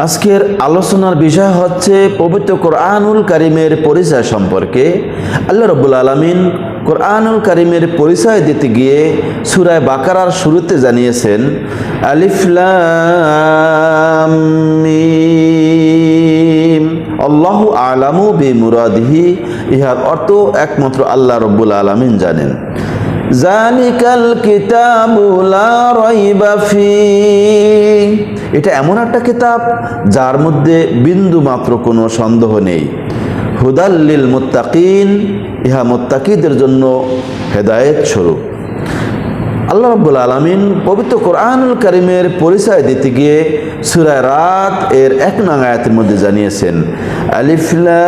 আজকের আলোচনার বিষয় হচ্ছে পবিত্র কোরআনুল কারিমের পরিচয় সম্পর্কে। আল্লাহ রব্বুল আলমিন কোরআনুল কারিমের পরিচয় দিতে গিয়ে সুরায় বাকারার শুরুতে জানিয়েছেন আলিফলাম আল্লাহ আলামু বি মুরাদিহি ইহার অর্থ একমাত্র আল্লাহ রব্বুল আলমিন জানেন। জালিকাল কিতাবু লা রাইবা ফি। এটা এমন একটা কিতাব যার মধ্যে বিন্দু মাত্র কোনো সন্দেহ নেই। হুদাল্লিল মুত্তাকিন, ইহা মুত্তাকিদের জন্য হেদায়েত স্বরূপ। আল্লাহ রব্বুল আলমিন পবিত্র কোরআনুল করিমের পরিচয় দিতে গিয়ে সুরায় রাত এর এক নং মধ্যে জানিয়েছেন আলিফলাম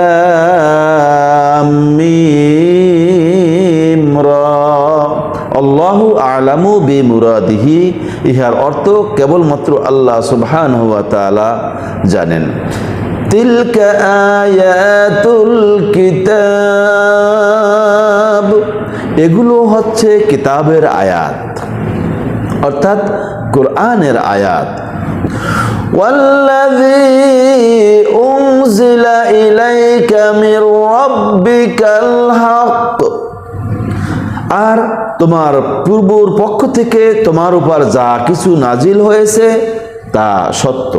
আল্লাহু আলামু বি মুরাদিহি ইহার অর্থ কেবলমাত্র আল্লাহ সুবহান হুয়া তাআলা জানেন তিলকা আয়াতুল কিতাব এগুলো হচ্ছে কিতাবের আয়াত অর্থাৎ কোরআনের আয়াত والذي أنزل إليك من ربك الحق আর তোমার পূর্বর পক্ষ থেকে তোমার উপর যা কিছু নাজিল হয়েছে তা সত্য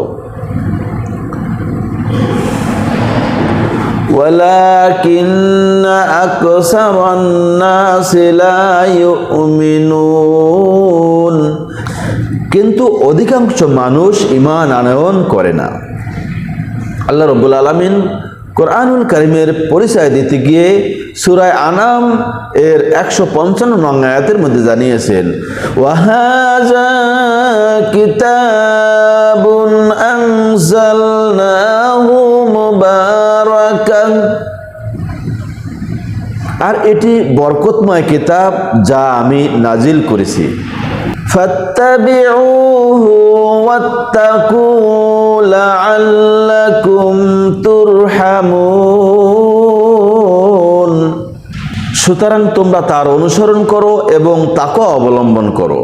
ولكن أكثر الناس لا يؤمنون কিন্তু অধিকাংশ মানুষ ইমান আনয়ন করে না আল্লাহ রব্বুল আলমিন কোরআনুল করিমের পরিচয় দিতে গিয়ে সুরায় আনাম এর একশো পঞ্চান্ন নঙ্গায়াতের মধ্যে জানিয়েছেন আর এটি বরকতময় কিতাব যা আমি নাজিল করেছি। ফত্তাবিউহু ওয়াত্তাকু লাআল্লাকুম তু ترحمون সুতরাং তোমরা তার অনুসরণ করো এবং তাকে অবলম্বন করো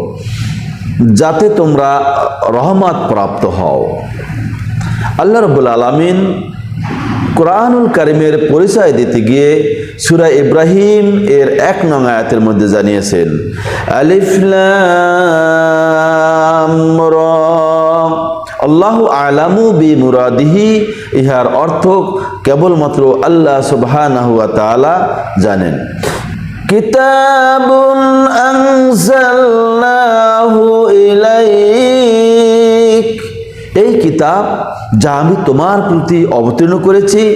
যাতে তোমরা রহমত প্রাপ্ত হও আল্লাহ রবুল আলমিন কোরআনুল কারিমের পরিচয় দিতে গিয়ে সুরা ইব্রাহিম এর এক নং আয়াতের মধ্যে জানিয়েছেন আলিফলাম আল্লাহ আলামু বি মুরাদিহি ইহার অর্থ কেবলমাত্র আল্লাহ সুবহানাহু ওয়া তাআলা জানেন। কিতাবুন আনজালনাহু ইলাইক। এই কিতাব যা আমি তোমার প্রতি অবতীর্ণ করেছি।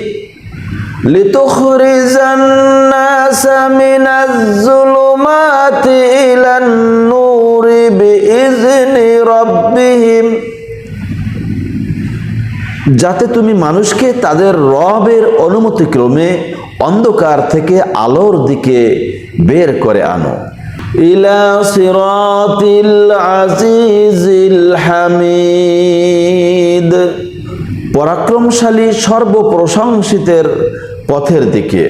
লিতুখরিজান নাসা মিনাজ-জুলুমাতি যাতে তুমি মানুষকে তাদের রবের অনুমতিক্রমে অন্ধকার থেকে আলোর দিকে বের করে আনো। ইলা সিরাতিল আজিজিল হামিদ। পরাক্রমশালী সর্বপ্রশংসিতের পথের দিকে